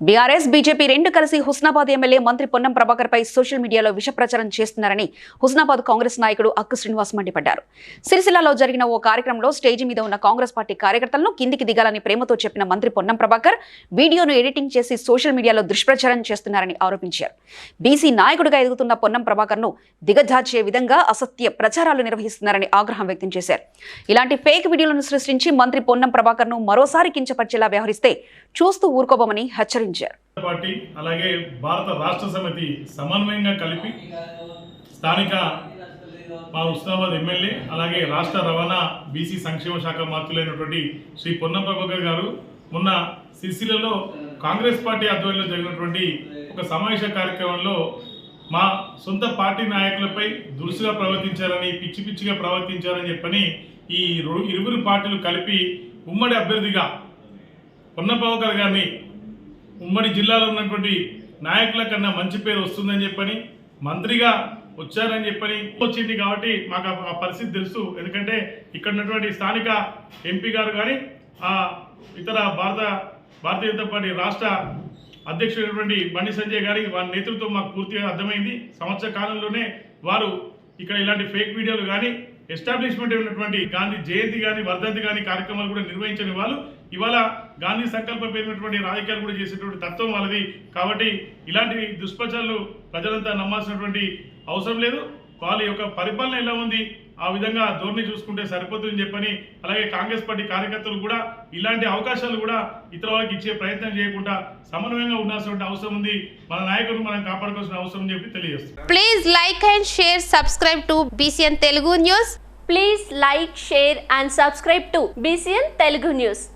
BRS BJP రెండు కలిసి Husnabad MLA మంత్రి పొన్నం ప్రభాకర్ పై సోషల్ మీడియాలో విష ప్రచారం చేస్తున్నారని హుస్నాబాద్ కాంగ్రెస్ నాయకుడు అక్కు శ్రీనివాస్ మండిపడ్డారు. సిరిసిల్లాలో జరిగిన ఓ కార్యక్రమంలో స్టేజి మీద ఉన్న కాంగ్రెస్ పార్టీ కార్యకర్తలను కిందికి దిగాలని ప్రేమతో చెప్పిన మంత్రి పొన్నం ప్రభాకర్ వీడియోను ఎడిటింగ్ చేసి సోషల్ మీడియాలో దుష్ప్రచారం చేస్తున్నారని ఆరోపించారు. బీసీ నాయకుడిగా ఎదుగుతున్న పొన్నం ప్రభాకర్ను దిగజార్చే విధంగా అసత్య ప్రచారాలు నిర్వహిస్తున్నారని ఆగ్రహం వ్యక్తం చేశారు. ఇలాంటి ఫేక్ వీడియోలను సృష్టించి మంత్రి పొన్నం ప్రభాకర్ను మరోసారి కించపరిచేలా వ్యవహరిస్తే చూస్తూ ఊరుకోబోమని హెచ్చరించారు. పార్టీ అలాగే భారత రాష్ట్ర సమితి సమన్వయంగా కలిపి స్థానిక మా ఉస్నాబాద్ ఎమ్మెల్యే అలాగే రాష్ట్ర రవాణా బీసీ సంక్షేమ శాఖ మంత్రులైనటువంటి శ్రీ పొన్నం ప్రభాకర్ గారు మొన్న సిరిసిల్లలో కాంగ్రెస్ పార్టీ ఆధ్వర్యంలో జరిగినటువంటి ఒక సమావేశ కార్యక్రమంలో మా సొంత పార్టీ నాయకులపై దురుసుగా ప్రవర్తించారని పిచ్చి పిచ్చిగా ప్రవర్తించారని చెప్పని ఈ ఇరువురు పార్టీలు కలిపి ఉమ్మడి అభ్యర్థిగా పొన్నం గారిని ఉమ్మడి జిల్లాలో ఉన్నటువంటి నాయకుల కన్నా మంచి పేరు వస్తుందని చెప్పని మంత్రిగా వచ్చారని చెప్పని వచ్చింది కాబట్టి మాకు ఆ- పరిస్థితి తెలుసు. ఎందుకంటే ఇక్కడ ఉన్నటువంటి స్థానిక ఎంపీ గారు కానీ ఆ ఇతర భారత భారతీయ జనతా పార్టీ రాష్ట్ర అధ్యక్షుడైనటువంటి బండి సంజయ్ గారి వారి నేతృత్వం మాకు పూర్తిగా అర్థమైంది. సంవత్సర కాలంలోనే వారు ఇక్కడ ఇలాంటి ఫేక్ వీడియోలు కానీ ఎస్టాబ్లిష్మెంట్ ఉన్నటువంటి గాంధీ జయంతి కానీ వర్ధంతి కానీ కార్యక్రమాలు కూడా నిర్వహించని వాళ్ళు ఇవాళ గాంధీ సంకల్ప పేరినటువంటి రాజకీయాలు కూడా చేసేటువంటి తత్వం వాళ్ళది. కాబట్టి ఇలాంటి దుష్ప్రచారాలు ప్రజలంతా నమ్మాల్సినటువంటి అవసరం లేదు. వాళ్ళ యొక్క పరిపాలన ఎలా ఉంది? ఆ విధంగా ధోరణి చూసుకుంటే సరిపోతుందని చెప్పని అలాగే కాంగ్రెస్ పార్టీ కార్యకర్తలు కూడా ఇలాంటి అవకాశాలు కూడా ఇతర వాళ్ళకి ఇచ్చే ప్రయత్నం చేయకుండా సమన్వయంగా ఉండాల్సిన అవసరం ఉంది. మన నాయకులను మనం కాపాడుకోవాల్సిన అవసరం అని చెప్పి తెలియజేస్తాం please like and share subscribe to BCN Telugu news please like share and subscribe to BCN Telugu news